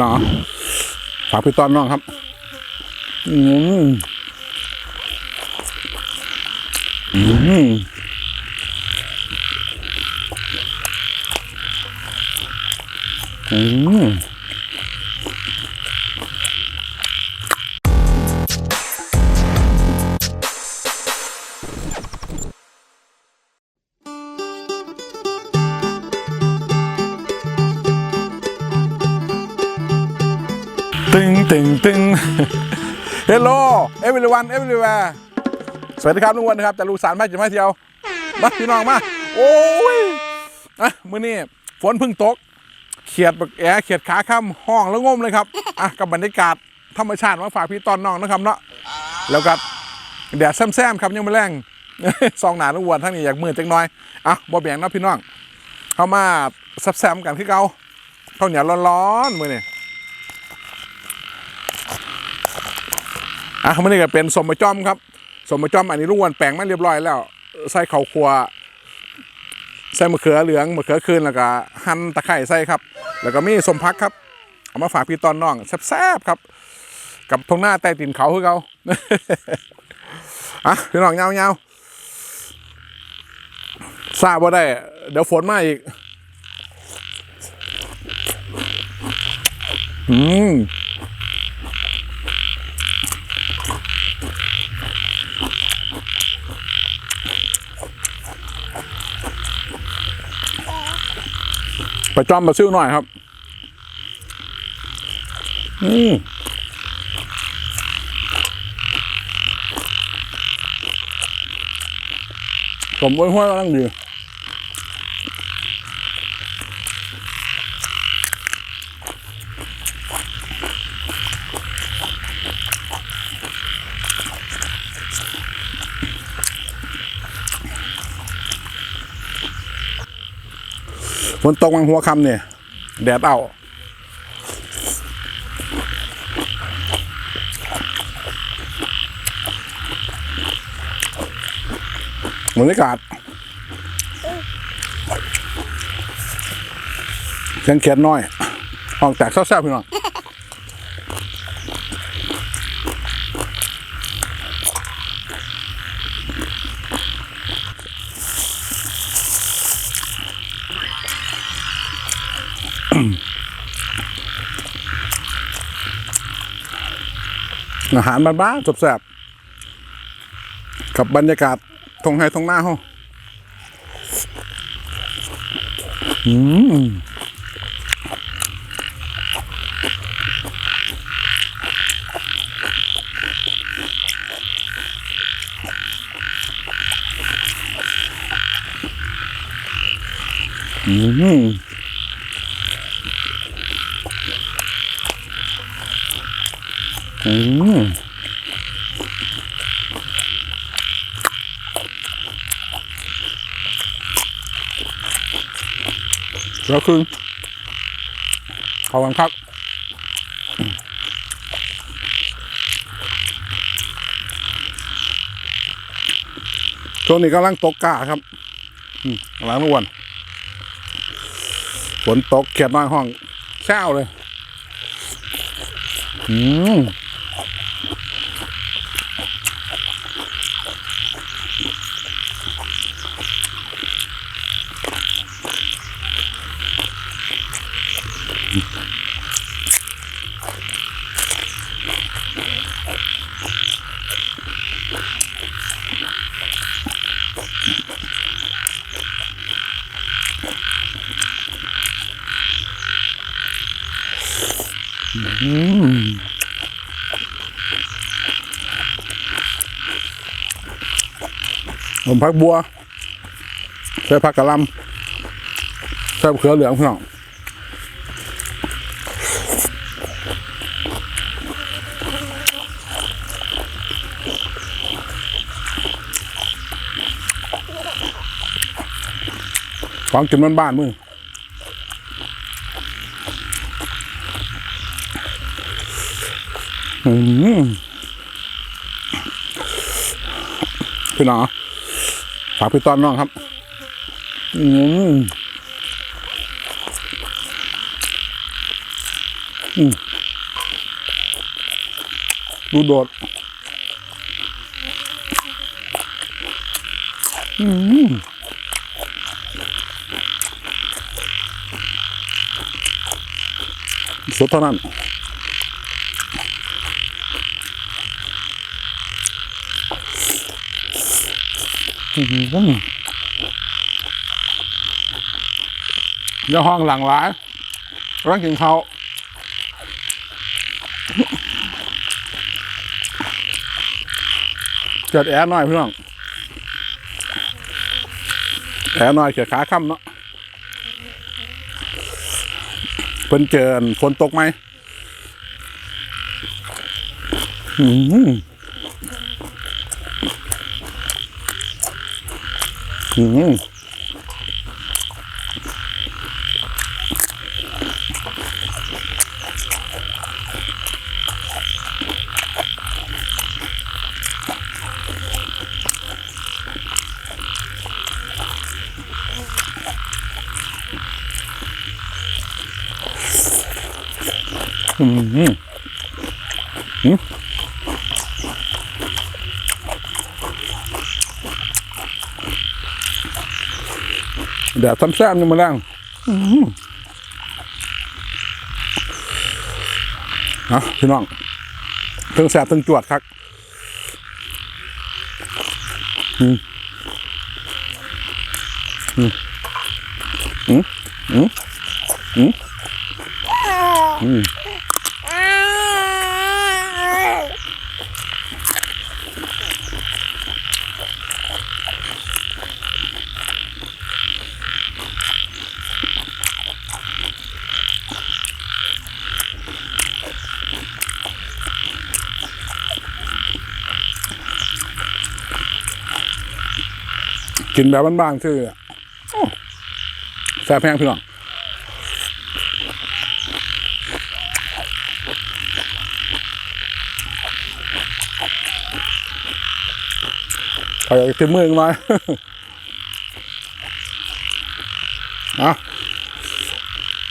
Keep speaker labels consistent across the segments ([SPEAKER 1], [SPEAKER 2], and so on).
[SPEAKER 1] เนาะฝากพี่ต้อนน้องครับ อืมอืมอืม ตึงตึงตึงเฮลโลเอเวอร์วันเอเวอร์แวร์สวัสดีครับทุกคนนะครับจะลูกสารมาจะมาเที่ยวมาพี่น้องมาโอ้ยอะมื้อนี้ฝนเพิ่งตก เขียดบักแอเขียดขาข้ามห้องแล้วงมเลยครับอะกับบรรยากาศธรรมชาติมาฝากพี่ตอนน้องนะครับเนาะแล้วก็แดดแซมๆครับยังไม่แรงซองหนาทุกวันทั้งนี้อยากมือจังน้อยอะบ่แบ่งนะพี่น้องเข้ามาแซมกันคือเก่าข้าวเหนียวร้อนๆมื้อนี้ อะมันนี่ก็เป็นสมมจอมครับสมมจอมอันนี้ลุงอ้วนแปลงมาเรียบร้อยแล้วใส่ข้าวคั่วใส่มะเขือเหลืองมะเขือคืนแล้วก็หั่นตะไคร้ใส่ครับ แล้วก็มีสมพักครับ เอามาฝากพี่ตอนน้องแซ่บๆครับ กับทงหน้าใต้ตีนเขาคือเขาอะพี่น้องเงาๆทราบว่าได้ เดี๋ยวฝนมาอีก อืม ไปจอมมาซิ่วหน่อยครับอืมผมไว้ห้วยกำลังดี ฝนตกวังหัวคำเนี่ยแดดเอาบรรยากาศเขียนเขียนน้อยห้องแตกแซ่บๆพี่น้อง อาหารบ้านๆแซ่บๆกับบรรยากาศทงไฮทงหน้าห้องอืมอืม อืมแล้วคือขอบคุณครับช่วงนี้กำลังตกกาครับกำลังนวนฝนตกเขียดน้อยห้องแช่วเลย อืม ผมพักบัว ใส่ผักกะลำใส่เขือเหลืองพี่น้องของกินบ้านๆมึงอืม พี่น้องฝากพี่ต้อนน้องครับ อืมดูโดด อืมสุดเท่านั้น อืมเดี๋ยวห้องหลังร้ายร้านกินเขาเกิดแอร์หน่อยเพี่องแอร์หน่อยเกิดขาค่ำเนาะเพิ่นเจอฝนตกไหมอืม อืมอื เดี๋ยวทำแซ่บนี่มาแล้วอืมอะพี่น้องเพิ่งแสบเพิ่งจวดครับอืมอืมอืมอืมอืมอืม กินแบบบ้านๆคือโอ้แซ่บแพงพี่น้องใครอยากจะเต็มมือกันไหมอะ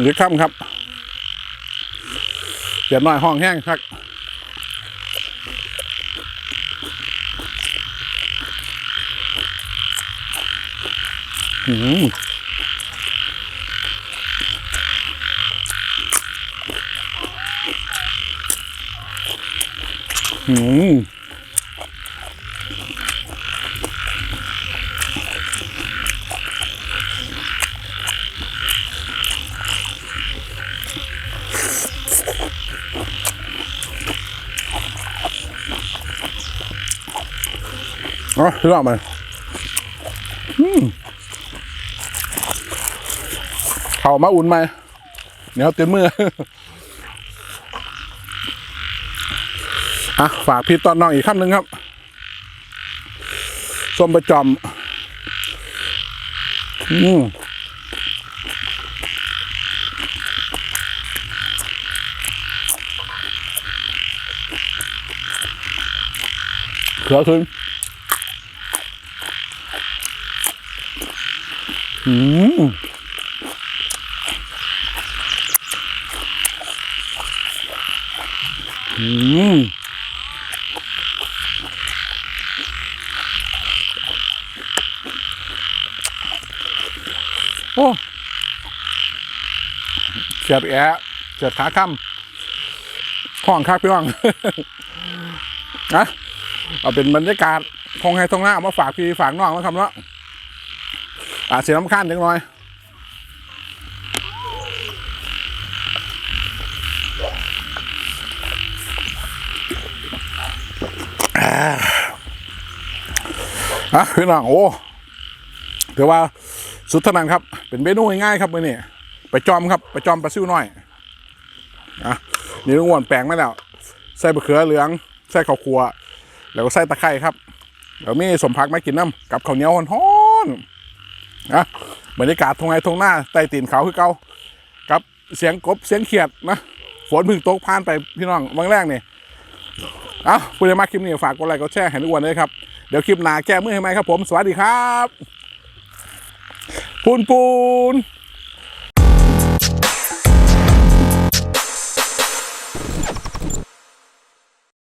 [SPEAKER 1] หรือค่ำครับเดี๋ยวหน่อยห้องแห้งครับ อืมอืมเอ๋อรอบมาอืม เขามาอุ่นไหมเดี๋ยวเต็มมืออะฝากพี่ตอนน้องอีกคำหนึ่งครับส้มประจอมอืมเขือขึ้นอืม อืม โอ้เสียบแอะเสียบขาค่ำห้องคักพี่น้องนะเอาเป็นบรรยากาศคงให้ตรงหน้ามาฝากพี่ฝากน้องแล้วคำเนาะอาเสียน้ำค้านจังหน่อย อะพี่น้องโอ้ถือว่าสุดเทานันครับ เป็นเมนูง่ายๆครับมื่อนี้ไปจอมครับไปจอมปลาซิวน้อยอะนี่ลุงอ้วนแปลงมาแล้วใส่บะเขือเหลืองใส่ข้าวคั่วแล้วก็ใส่ตะไคร้ครับแล้วมีสมพักมากินน้ำกับข้าวเหนียวฮอนๆนะบรรยากาศทงไงทงหน้าใต้ตีนเขาคือเก่ากับเสียงกบเสียงเขียดนะฝนพึ่งตกผ่านไปพี่น้องวันแรกนี่ เอ้าผู้ใดมาคลิปนี้ฝากกดไลค์กดแชร์ให้ทุกวันเลยครับ เดี๋ยวคลิปหน้าแก้มือให้ไหมครับผม สวัสดีครับ ปูนปูน